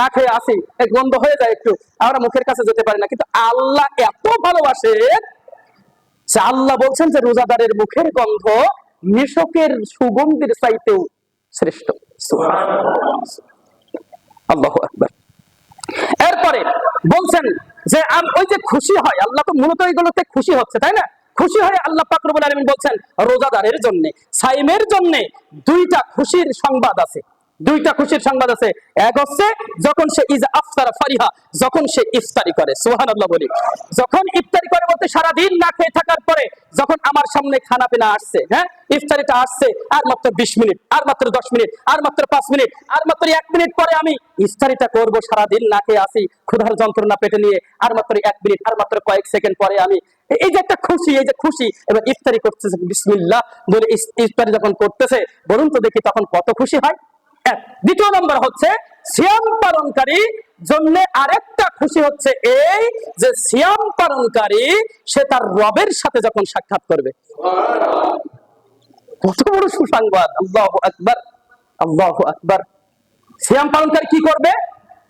না খেয়ে আসি গন্ধ হয়ে যায় একটু, আমরা মুখের কাছে যেতে পারি না। কিন্তু আল্লাহ এত ভালোবাসে যে আল্লাহ বলছেন যে রোজাদারের মুখের গন্ধ মিশকের সুগন্ধির চাইতেও শ্রেষ্ঠ। আল্লাহ আকবার। এরপরে বলছেন যে ওই যে খুশি হয়, আল্লাহ তো মূলত এইগুলোতে খুশি হচ্ছে, তাই না? খুশি হয়ে আল্লাহ পাকরবুল আলমিন বলছেন, রোজাদারের জন্য, সাইমের জন্য দুইটা খুশির সংবাদ আছে। দুইটা খুশির সংবাদ আছে। এক হচ্ছে, যখন সে ইজ আফতার ফারিহা, যখন সে ইফতারি করে সুহান আল্লাহ বলি। যখন ইফতারি করে বলতে সারাদিন না খেয়ে থাকার পরে, যখন আমার সামনে খানা পিনা আসছে হ্যাঁ ইফতারিটা আসছে, আর মাত্র বিশ মিনিট, আর মাত্র দশ মিনিট, আর মাত্র পাঁচ মিনিট, আর মাত্র এক মিনিট পরে আমি ইফতারিটা করব, সারাদিন না খেয়ে আসি, ক্ষুধার যন্ত্রণা পেটে নিয়ে, আর মাত্র এক মিনিট, আর মাত্র কয়েক সেকেন্ড পরে আমি, এই যে একটা খুশি, এই যে খুশি, এবার ইফতারি করতেছে, বিসমিল্লাহ, বলে ইফতারি যখন করতেছে, বলুন তো দেখি তখন কত খুশি হয়। এক। দ্বিতীয় নম্বর হচ্ছে, সিয়াম পালনকারী জন্য আরেকটা খুশি হচ্ছে এই যে সিয়াম পালনকারী, সে তার রবের সাথে যখন সাক্ষাৎ করবে। কত বড় সুসংবাদ। আল্লাহ আকবার আল্লাহ আকবার। সিয়াম পালনকারী কি করবে?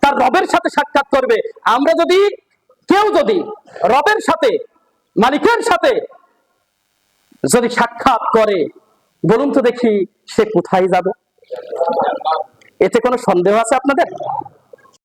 তার রবের সাথে সাক্ষাৎ করবে। আমরা যদি, কেউ যদি রবের সাথে, মালিকের সাথে যদি সাক্ষাৎ করে, বলুন তো দেখি সে কোথায় যাবে? এতে কোনো সন্দেহ আছে আপনাদের?